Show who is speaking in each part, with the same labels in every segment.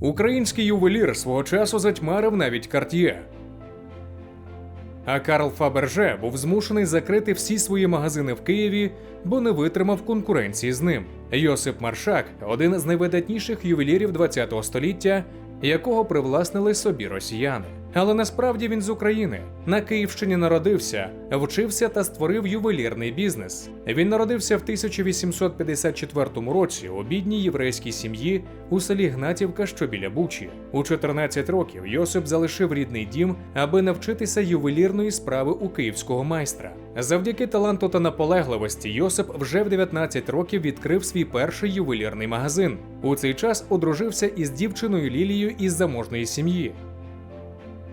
Speaker 1: Український ювелір свого часу затьмарив навіть карт'є. А Карл Фаберже був змушений закрити всі свої магазини в Києві, бо не витримав конкуренції з ним. Йосип Маршак один з найвидатніших ювелірів ХХ століття, якого привласнили собі росіяни. Але насправді він з України. На Київщині народився, вчився та створив ювелірний бізнес. Він народився в 1854 році у бідній єврейській сім'ї у селі Гнатівка, що біля Бучі. У 14 років Йосип залишив рідний дім, аби навчитися ювелірної справи у київського майстра. Завдяки таланту та наполегливості Йосип вже в 19 років відкрив свій перший ювелірний магазин. У цей час одружився із дівчиною Лілією із заможної сім'ї.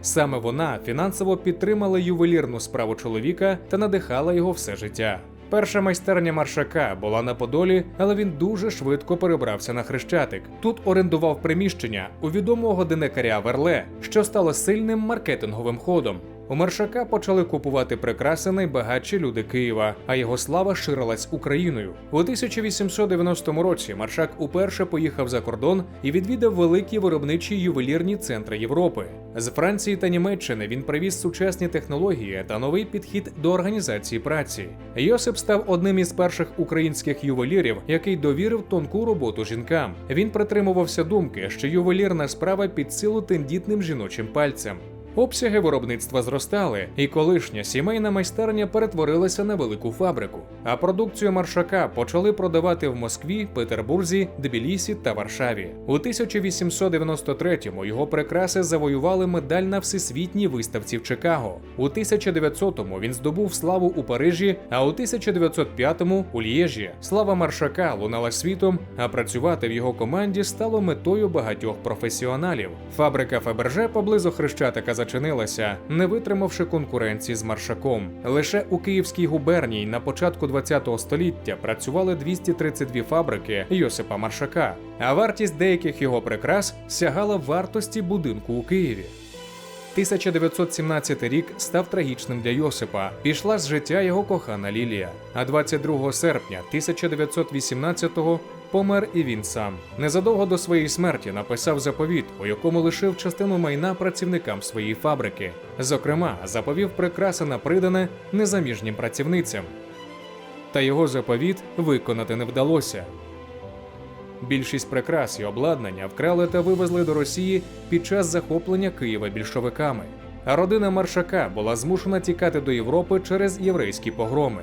Speaker 1: Саме вона фінансово підтримала ювелірну справу чоловіка та надихала його все життя. Перша майстерня маршака була на Подолі, але він дуже швидко перебрався на хрещатик. Тут орендував приміщення у відомого годинникаря Верле, що стало сильним маркетинговим ходом. У Маршака почали купувати прикраси найбагатші люди Києва, а його слава ширилась Україною. У 1890 році Маршак уперше поїхав за кордон і відвідав великі виробничі ювелірні центри Європи. З Франції та Німеччини він привіз сучасні технології та новий підхід до організації праці. Йосип став одним із перших українських ювелірів, який довірив тонку роботу жінкам. Він притримувався думки, що ювелірна справа під силу тендітним жіночим пальцем. Обсяги виробництва зростали, і колишня сімейна майстерня перетворилася на велику фабрику. А продукцію маршака почали продавати в Москві, Петербурзі, Тбілісі та Варшаві. У 1893-му його прикраси завоювали медаль на всесвітній виставці в Чикаго. У 1900-му він здобув славу у Парижі, а у 1905-му у Лєжі. Слава маршака лунала світом, а працювати в його команді стало метою багатьох професіоналів. Фабрика Фаберже поблизу Хрещатика зачинилася, не витримавши конкуренції з маршаком. Лише у Київській губернії на початку ХХ століття працювали 232 фабрики Йосипа Маршака, а вартість деяких його прикрас сягала вартості будинку у Києві. 1917 рік став трагічним для Йосипа. Пішла з життя його кохана Лілія. А 22 серпня 1918-го помер і він сам. Незадовго до своєї смерті написав заповіт, у якому лишив частину майна працівникам своєї фабрики. Зокрема, заповів прикраси на придане незаміжнім працівницям. Та його заповіт виконати не вдалося. Більшість прикрас і обладнання вкрали та вивезли до Росії під час захоплення Києва більшовиками. А родина Маршака була змушена тікати до Європи через єврейські погроми.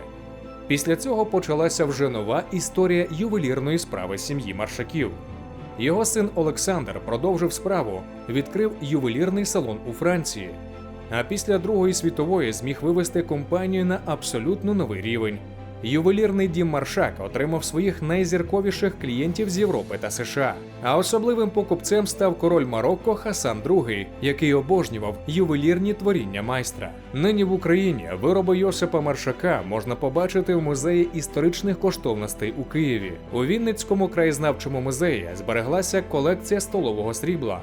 Speaker 1: Після цього почалася вже нова історія ювелірної справи сім'ї Маршаків. Його син Олександр продовжив справу, відкрив ювелірний салон у Франції. А після Другої світової зміг вивести компанію на абсолютно новий рівень. Ювелірний дім Маршак отримав своїх найзірковіших клієнтів з Європи та США. А особливим покупцем став король Марокко Хасан II, який обожнював ювелірні творіння майстра. Нині в Україні вироби Йосипа Маршака можна побачити в музеї історичних коштовностей у Києві. У Вінницькому краєзнавчому музеї збереглася колекція столового срібла.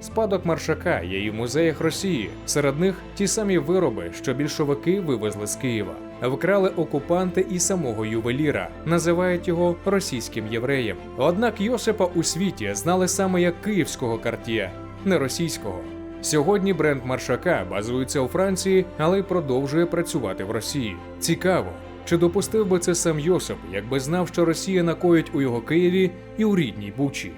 Speaker 1: Спадок маршака є і в музеях Росії. Серед них ті самі вироби, що більшовики вивезли з Києва. Вкрали окупанти і самого ювеліра, називають його російським євреєм. Однак Йосипа у світі знали саме як київського карт'є, не російського. Сьогодні бренд маршака базується у Франції, але й продовжує працювати в Росії. Цікаво, чи допустив би це сам Йосип, якби знав, що Росія накоїть у його Києві і у рідній Бучі.